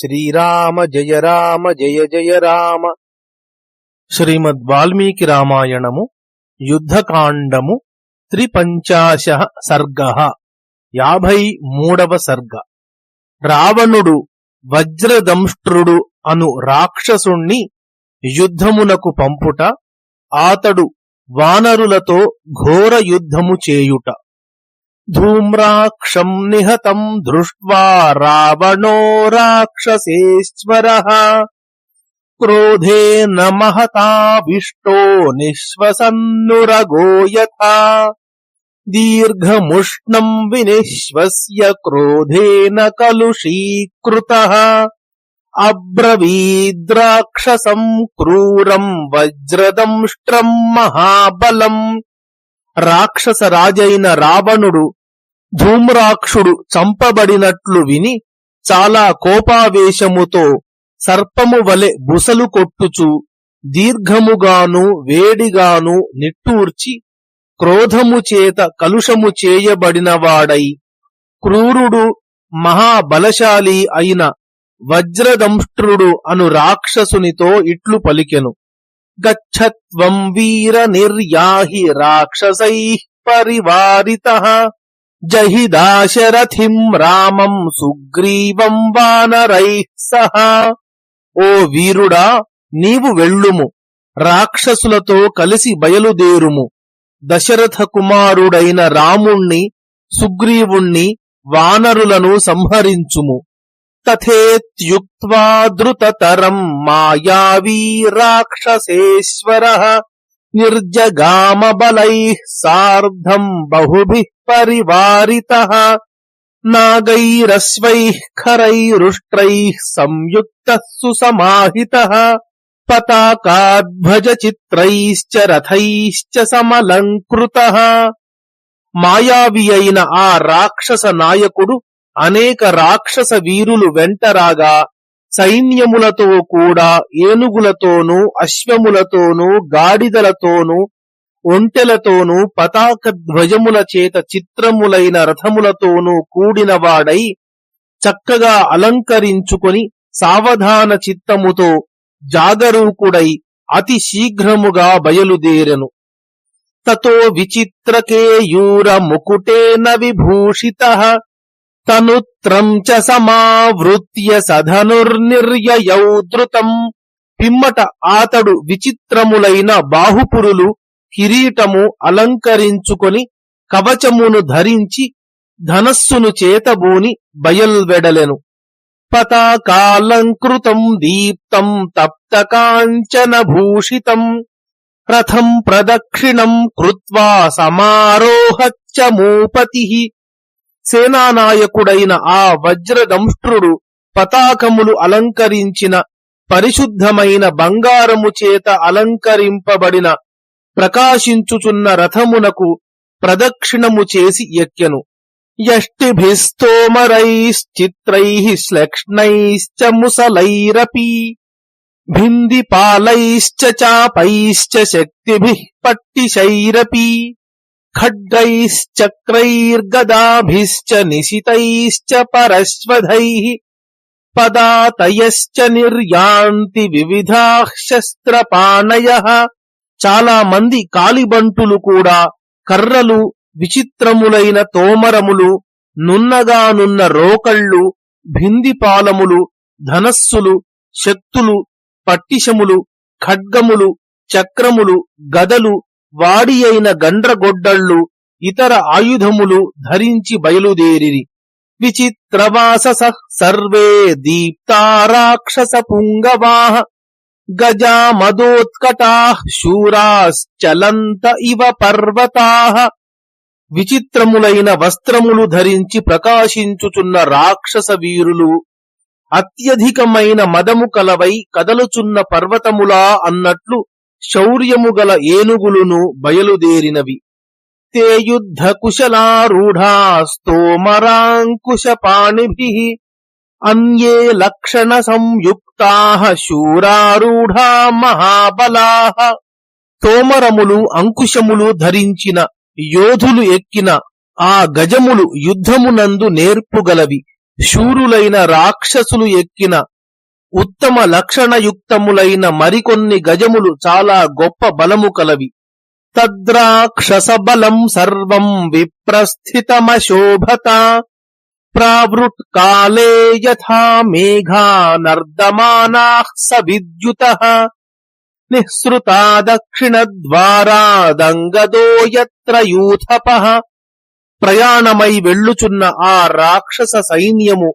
శ్రీరామ జయ రామ జయ జయ రామ. శ్రీమద్ వాల్మీకి రామాయణము యుద్ధకాండము త్రిపంచాశ సర్గ యాభై మూడవ సర్గ. రావణుడు వజ్రదంష్ట్రుడు అను రాక్షసుణ్ణి యుద్ధమునకు పంపుట ఆతడు వానరులతో ఘోర యుద్ధము చేయుట. ధూమ్రాక్షం నిహతం దృష్ట్వా రావణో రాక్షసేశ్వర క్రోధేన మహతావిష్టో నిశ్వసన్నురగో యథా దీర్ఘముష్ణం వినిశ్వస్య క్రోధేన కలుషీకృతః అబ్రవీద్రాక్షసం క్రూరం వజ్రదంష్ట్రం మహాబలం రాక్షస రాజైన రావణుడు ధూమ్రాక్షుడు చంపబడినట్లు విని చాలా కోపావేశముతో సర్పము వలె బుసలు కొట్టుచు దీర్ఘముగాను వేడిగాను నిట్టూర్చి క్రోధము చేత కలుషము చేయబడినవాడై క్రూరుడు మహాబలశాలి అయిన వజ్రదంష్ట్రుడు అను రాక్షసునితో ఇట్లు పలికెను. గచ్చత్వం వీర నిర్యాహి రాక్షసై పరివారిత జహిదాశరథిం రామం సుగ్రీవం వానరై సహ. ఓ వీరుడా నీవు వెళ్ళుము. రాక్షసులతో కలిసి బయలుదేరుము. దశరథ కుమారుడైన రాముణ్ణి సుగ్రీవుణ్ణి వానరులను సంహరించుము. తథేత్యుక్త్వా ద్రుతతరం మాయావీ రాక్షసేశ్వర. నిర్జగామ బలైః సార్ధం బహుభిః పరివారితః నాగైరశ్వైః ఖరైరుష్ట్రైः సంయుక్తः సుసమాహితः పతాకాధ్వజ రథైశ్చ సమలంకృతః మాయావి అయిన ఆ రాక్షస నాయకుడు అనేక రాక్షస వీరులు వెంటరాగా సైన్యములతో కూడా ఏనుగులతోనూ అశ్వములతోనూ గాడిదలతోనూ ఒంటెలతోనూ పతాక ధ్వజముల చేత చిత్రములైన రథములతోనూ కూడినవాడై చక్కగా అలంకరించుకొని సావధాన చిత్తముతో జాగరూకుడై అతి శీఘ్రముగా బయలుదేరెను. తతో విచిత్రకేయూర ముకుటేన విభూషిత తనుత్రం చ సమావృత్య సధనుర్నిర్యయౌ ధృతం. పిమ్మట ఆతడు విచిత్రములైన బాహుపురులు కిరీటము అలంకరించుకొని కవచమును ధరించి ధనస్సును చేతబూని బయల్వెడలెను. పతాకాలంకృతం దీప్తం తప్త కాంచన భూషితం రథం ప్రదక్షిణం కృత్వా సమారోహచ్చ మూపతి. సేనానాయకుడైన ఆ వజ్రదంష్ట్రుడు పతాకములు అలంకరించిన పరిశుద్ధమైన బంగారము చేత అలంకరింపబడిన ప్రకాశించుచున్న రథమునకు ప్రదక్షిణము చేసి ఎక్కెను. యష్టిభిస్తోమరైశ్చిత్రై శ్లక్ష్ణైశ్చ ముసలైరపి భిందిపాలైశ్చ చాపైశ్చ శక్తిభిః పట్టిశైరపి. ఖడ్గైశ్చక్రైర్గదాభిశ్చ నిశితైశ్చ పరశ్వధైః పదాతయశ్చ నిర్యాంతి వివిధా శస్త్రపాణయః చాలా మంది కాలిబంటులు కూడా కర్రలు విచిత్రములైన తోమరములు నున్నగానున్న రోకళ్ళు భిందిపాలములు ధనస్సులు శక్తులు పట్టిశములు ఖడ్గములు చక్రములు గదలు వాడి అయిన గండ్రగొడ్డళ్ళు ఇతర ఆయుధములు ధరించి బయలుదేరిరి. విచిత్రవాస సర్వే దీప్తా రాక్షస పుంగవాహ గజా శూరాశ్చలంత ఇవ పర్వతా. విచిత్రములైన వస్త్రములు ధరించి ప్రకాశించుచున్న రాక్షస వీరులు అత్యధికమైన మదము కలవై కదలుచున్న పర్వతములా అన్నట్లు శౌర్యము గల ఏనుగులును బయలుదేరినవి. తే యుద్ధ కుశలారూఢాస్తోమరాంకుశ పాణిభి అన్యే లక్షణ సంయుక్తా శూరారూఢా మహాబలా తోమరములు అంకుశములు ధరించిన యోధులు ఎక్కిన ఆ గజములు యుద్ధమునందు నేర్పుగలవి. శూరులైన రాక్షసులు ఎక్కిన ఉత్తమ లక్షణయుక్తములైన మరికొన్ని గజములు చాలా గొప్ప బలము కలవి. తద్రాక్షసబలం సర్వం విప్రస్థితమశోభత. ప్రావృట్ కాలే యథా మేఘా నర్దమానా స విద్యుత. నిఃసృతా దక్షిణద్వారాదంగదో యత్ర యూథప ప్రయాణమై వెళ్ళుచున్న ఆ రాక్షస సైన్యము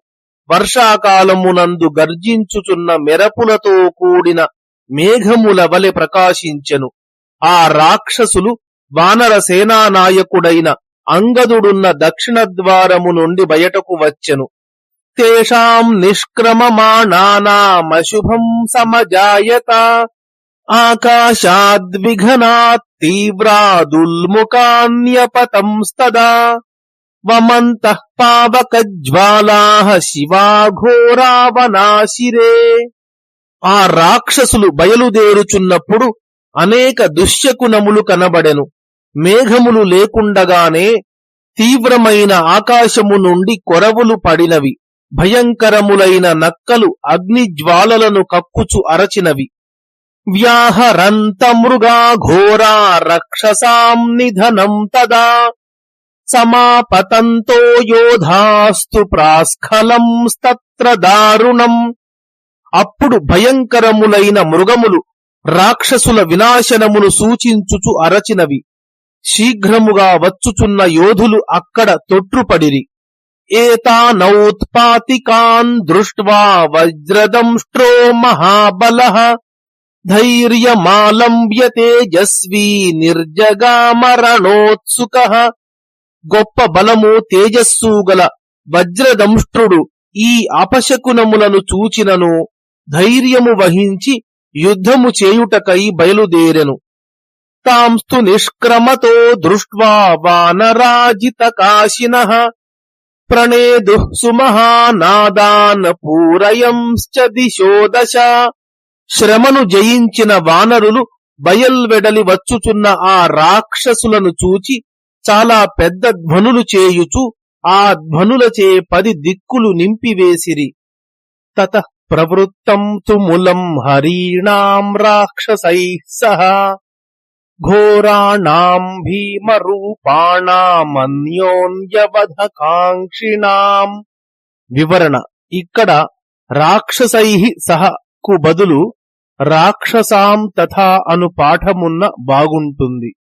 వర్షాకాలమునందు గర్జించుచున్న మెరపులతో కూడిన మేఘముల వలె ప్రకాశించెను. ఆ రాక్షసులు వానర సేనానాయకుడైన అంగదుడున్న దక్షిణ ద్వారము నుండి బయటకు వచ్చెను. తేషాం నిష్క్రమమాణానామశుభం సమజాయత. ఆకాశాద్విఘనాత్ తీవ్రాదుల్ముఖాన్యపతంస్తదా. వమంతః పావకజ్వాలాః శివాఘోరావనాశిరే ఆ రాక్షసులు బయలుదేరుచున్నప్పుడు అనేక దుశ్యకునములు కనబడెను. మేఘములు లేకుండగానే తీవ్రమైన ఆకాశము నుండి కొరవులు పడినవి. భయంకరములైన నక్కలు అగ్నిజ్వాలలను కక్కుచు అరచినవి. వ్యాహరంత మృగా ఘోరా రక్షసాం నిధనం తదా. సమాపతంతో యోధాస్తు ప్రాస్ఖలం స్తత్ర దారుణం. అప్పుడు భయంకరములైన మృగములు రాక్షసుల వినాశనమును సూచించుచు అరచినవి. శీఘ్రముగా వచ్చుచున్న యోధులు అక్కడ తొట్రుపడిరి. ఏతానౌత్పాతికాన్ దృష్ట్వా వజ్రదంష్ట్రో మహాబల. ధైర్యమాలంబ్య తేజస్వీ నిర్జగామరణోత్సుక గొప్ప బలము తేజస్సు గల వజ్రదంష్ట్రుడు ఈ అపశకునములను చూచినను ధైర్యము వహించి యుద్ధము చేయుటకై బయలుదేరెను. తాంస్తు నిష్క్రమతో దృష్ట్వా వానరాజిత కాశిన. ప్రణేదు సుమహానాదాన్ పూరయంశ్చ దిశో దశ. శ్రమను జయించిన వానరులు బయల్వెడలి వచ్చుచున్న ఆ రాక్షసులను చూచి చాలా పెద్ద ధ్వనులు చేయుచు ఆ ధ్వనులచే పది దిక్కులు నింపివేసిరి. తత ప్రవృత్తం తుములం హరీణాం రాక్షసై సహ. ఘోరాణాం భీమరూపాణామన్యోన్యవధకాంక్షిణాం. వివరణ ఇక్కడ రాక్షసై సహ కు బదులు రాక్షసాం తథా అను పాఠమున్న బాగుంటుంది.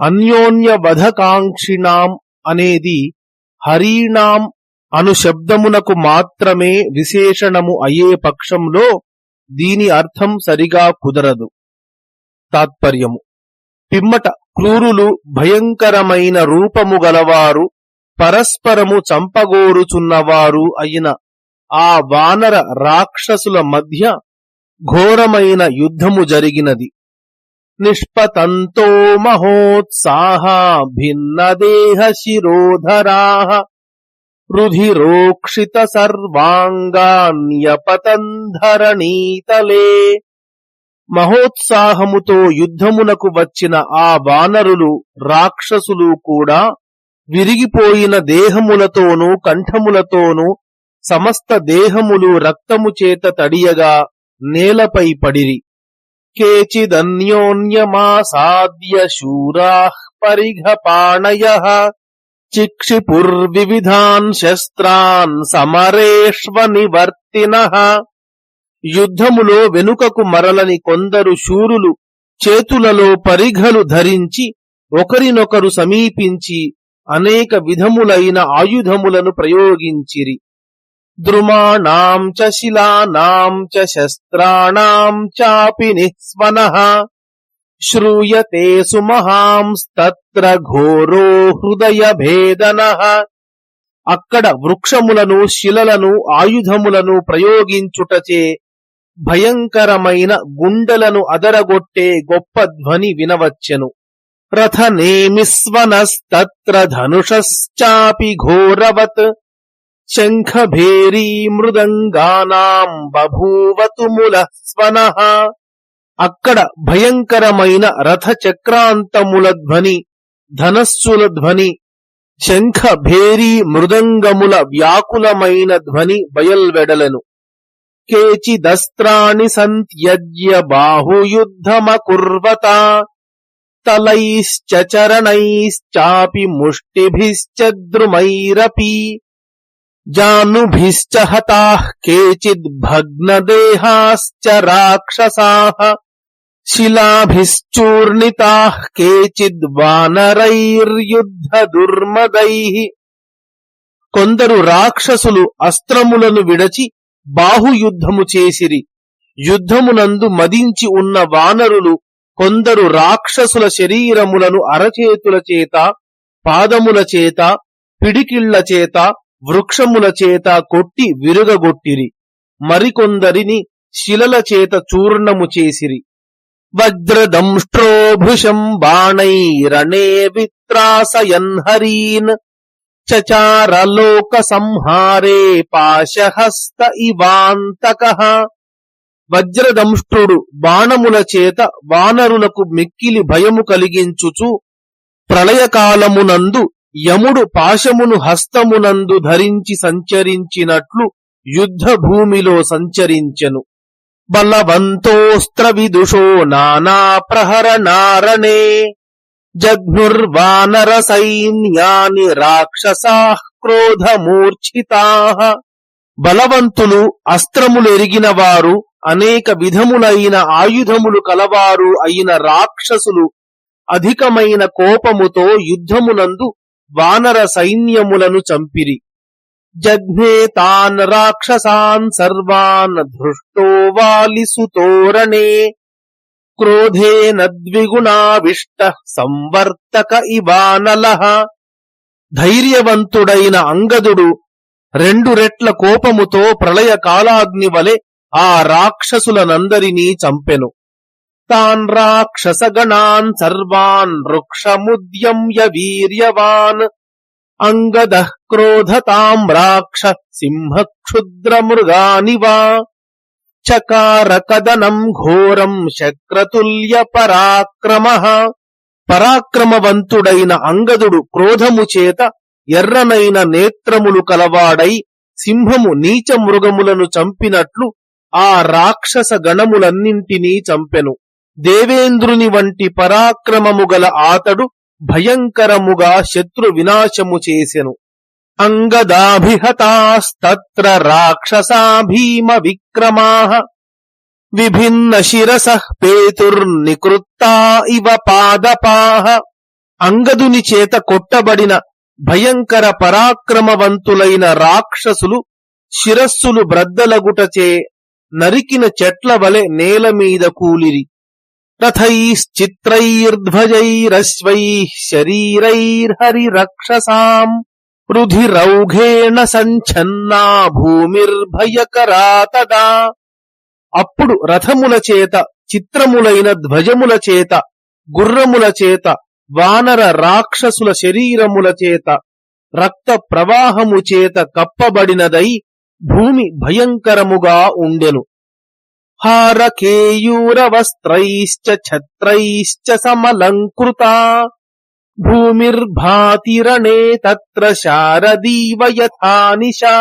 అన్యోన్య వధకాంక్షిణాం అనేది హరీణాం అను శబ్దమునకు మాత్రమే విశేషణము అయ్యే పక్షంలో దీని అర్థం సరిగా కుదరదు. తాత్పర్యము. పిమ్మట క్రూరులు భయంకరమైన రూపము గలవారు పరస్పరము చంపగోరుచున్నవారు అయిన ఆ వానర రాక్షసుల మధ్య ఘోరమైన యుద్ధము జరిగినది. నిష్పతంతో మహోత్సాహ భిన్నదేహ శిరోధరా రుధిరోక్షిత సర్వాంగాన్యపతంధరణీతలే. మహోత్సాహముతో యుద్ధమునకు వచ్చిన ఆ వానరులు రాక్షసులు కూడా విరిగిపోయిన దేహములతోనూ కంఠములతోనూ సమస్త దేహములు రక్తము చేత తడియగా నేలపై పడిరి. కేచిదన్యోన్యమాసాద్య శూరాః పరిఘపాణయ చిక్షిపుర్వివిధాన్ శస్త్రాన్ సమరేష్వ నివర్తిన యుద్ధములో వెనుకకు మరలని కొందరు శూరులు చేతులలో పరిఘలు ధరించి ఒకరినొకరు సమీపించి అనేక విధములైన ఆయుధములను ప్రయోగించిరి. ద్రుమాణాం చ శిలానాం చ శస్త్రాణాం చాపి నిస్వన. శ్రూయతే సుమహాంస్తత్ర ఘోరో హృదయ భేదన. అక్కడ వృక్షములను శిలలను ఆయుధములను ప్రయోగించుటచే భయంకరమైన గుండెలను అదరగొట్టే గొప్ప ధ్వని వినవచ్చెను. రథనేమిస్వనస్తత్ర ధనుషశ్చాపి ఘోరవత్. శంఖభేరీ మృదంగానాం బభూవతు స్వన. అక్కడ భయంకరమైన రథ చక్రాంతముల ధ్వని ధనస్సుల ధ్వని శంఖ భేరీ మృదంగముల వ్యాకులమైన ధ్వని బయల్వెడలను. కేచిదస్త్రాణి సంత్యజ్య బాహుయుద్ధమకుర్వత తలైశ్చ చరణైశ్చాపి ముష్టిభిశ్చ జానుభిశ్చ హతాః కేచిద్ భగ్నదేహాశ్చ రాక్షసాః శిలాభిశ్చూర్ణితాః కేచిద్ వానరైర్యుద్ధ దుర్మదైః కొందరు రాక్షసులు అస్త్రములను విడచి బాహుయుద్ధము చేసిరి. యుద్ధమునందు మదించి ఉన్న వానరులు కొందరు రాక్షసుల శరీరములను అరచేతుల చేత పాదముల చేత పిడికిళ్ళ చేత వృక్షముల చేత కొట్టి విరుగగొట్టిరి. మరికొందరిని శిలల చేత చూర్ణము చేసిరి. వజ్రదంష్ట్రోభుషం బాణైరణే విత్రాసయన్హరీన్ చచారలోక సంహారే పాశహస్త ఇవాంతక. వజ్రదంష్ట్రుడు బాణముల చేత వానరులకు మిక్కిలి భయము కలిగించుచు ప్రళయకాలమునందు యముడు పాశమును హస్తమునందు ధరించి సంచరించినట్లు యుద్ధ భూమిలో సంచరించెను. బలవంతోస్త్ర విదుషో నానా ప్రహర నారణే జఘ్నుర్వానర సైన్యాని రాక్షసా క్రోధమూర్ఛితా. బలవంతులు అస్త్రములెరిగిన వారు అనేక విధములైన ఆయుధములు కలవారు అయిన రాక్షసులు అధికమైన కోపముతో యుద్ధమునందు వానర సైన్యములను చంపిరి. జఘ్నే తాన్ రాక్షసాన్ సర్వాన్ ధృష్టో వాలిసుతోరణే క్రోధేన ద్విగుణావిష్ట సంవర్తక ఇవానల. ధైర్యవంతుడైన అంగదుడు రెండు రెట్ల కోపముతో ప్రళయ కాలాగ్ని వలె ఆ రాక్షసులనందరినీ చంపెను. తాన్ రాక్షసగణాన్ సర్వాన్ వృక్షముద్యమ్య వీర్యవాన్ అంగద క్రోధతాం రాక్ష సింహ క్షుద్రమృగానివా చకారకదనం ఘోరం శక్రతుల్య పరాక్రమ పరాక్రమవంతుడైన అంగదుడు క్రోధము చేత ఎర్రనైన నేత్రములు కలవాడై సింహము నీచ మృగములను చంపినట్లు ఆ రాక్షస గణములన్నింటినీ చంపెను. దేవేంద్రుని వంటి పరాక్రమము గల ఆతడు భయంకరముగా శత్రు వినాశము చేసెను. అంగదాభిహతాస్తత్ర రాక్షసా భీమ విక్రమా విభిన్న శిరస పేతుర్నికృత్తా ఇవ పాదపాహ అంగదుని చేత కొట్టబడిన భయంకర పరాక్రమవంతులైన రాక్షసులు శిరస్సులు బ్రద్దలగుటచే నరికిన చెట్ల వలె నేల మీద కూలిరి. రథైశ్చిత్రైర్ధ్వజైరశ్వై శరీరైర్హరిరక్షసాం రుధిరౌఘేణ సంఛన్నా భూమిర్భయకరా తదా. అప్పుడు రథముల చేత చిత్రములైన ధ్వజముల చేత గుర్రముల చేత వానర రాక్షసుల శరీరముల చేత రక్త ప్రవాహము చేత కప్పబడినదై భూమి భయంకరముగా ఉండెను. హారకేయూరవస్త్రైశ్చ ఛత్రైశ్చ సమలంకృతా భూమిర్భాతిరణే తత్ర శారదీవ యథానిషా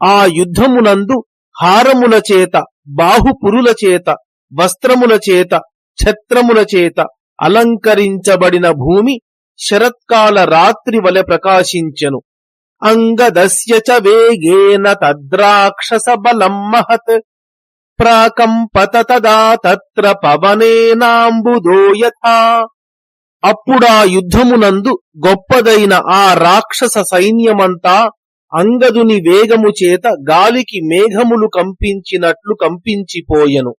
ఆ యుద్ధమునందు హారముల చేత బాహుపురుల చేత వస్త్రముల చేత ఛత్రముల చేత అలంకరించబడిన భూమి శరత్కాల రాత్రి వలె ప్రకాశించెను అంగదస్య చ వేగేన తద్రాక్షస బలం మహత్ ప్రాకంపత తదా తత్ర పవనేనాంబుదో యథా. అప్పుడా యుద్ధమునందు గొప్పదైన ఆ రాక్షస సైన్యమంతా అంగదుని వేగము చేత గాలికి మేఘములు కంపించినట్లు కంపించిపోయెను.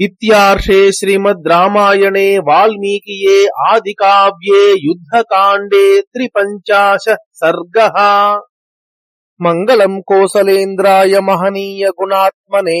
ఇత్యార్షే శ్రీమద్ రామాయణే వాల్మీకియే ఆదికావ్యే యుద్ధకాండే త్రిపంచాశ సర్గ. మంగళం కోసలేంద్రాయ మహనీయ గుణాత్మనే